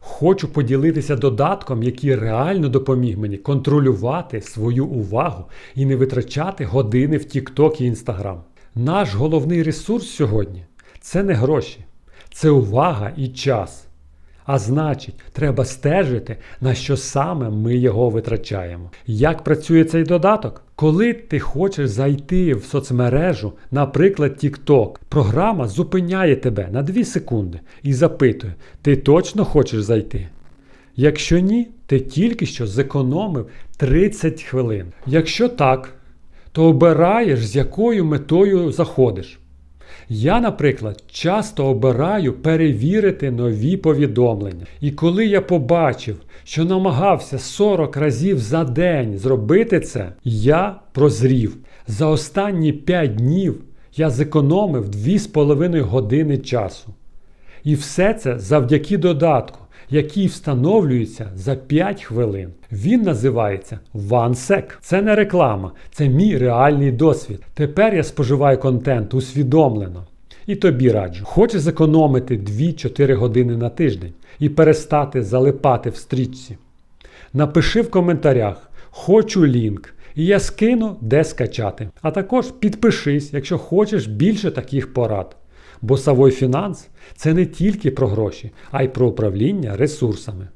Хочу поділитися додатком, який реально допоміг мені контролювати свою увагу і не витрачати години в TikTok і Instagram. Наш головний ресурс сьогодні це не гроші, це увага і час. А значить, треба стежити, на що саме ми його витрачаємо. Як працює цей додаток? Коли ти хочеш зайти в соцмережу, наприклад, TikTok, програма зупиняє тебе на 2 секунди і запитує: ти точно хочеш зайти? Якщо ні, ти тільки що зекономив 30 хвилин. Якщо так, то обираєш, з якою метою заходиш. Я, наприклад, часто обираю перевірити нові повідомлення. І коли я побачив, що намагався 40 разів за день зробити це, я прозрів. За останні 5 днів я зекономив 2,5 години часу. І все це завдяки додатку, який встановлюється за 5 хвилин. Він називається OneSec. Це не реклама, це мій реальний досвід. Тепер я споживаю контент усвідомлено. І тобі раджу. Хочеш зекономити 2-4 години на тиждень і перестати залипати в стрічці? Напиши в коментарях Хочу лінк, і я скину, де скачати. А також підпишись, якщо хочеш більше таких порад. Бо Савой Фінанс – це не тільки про гроші, а й про управління ресурсами.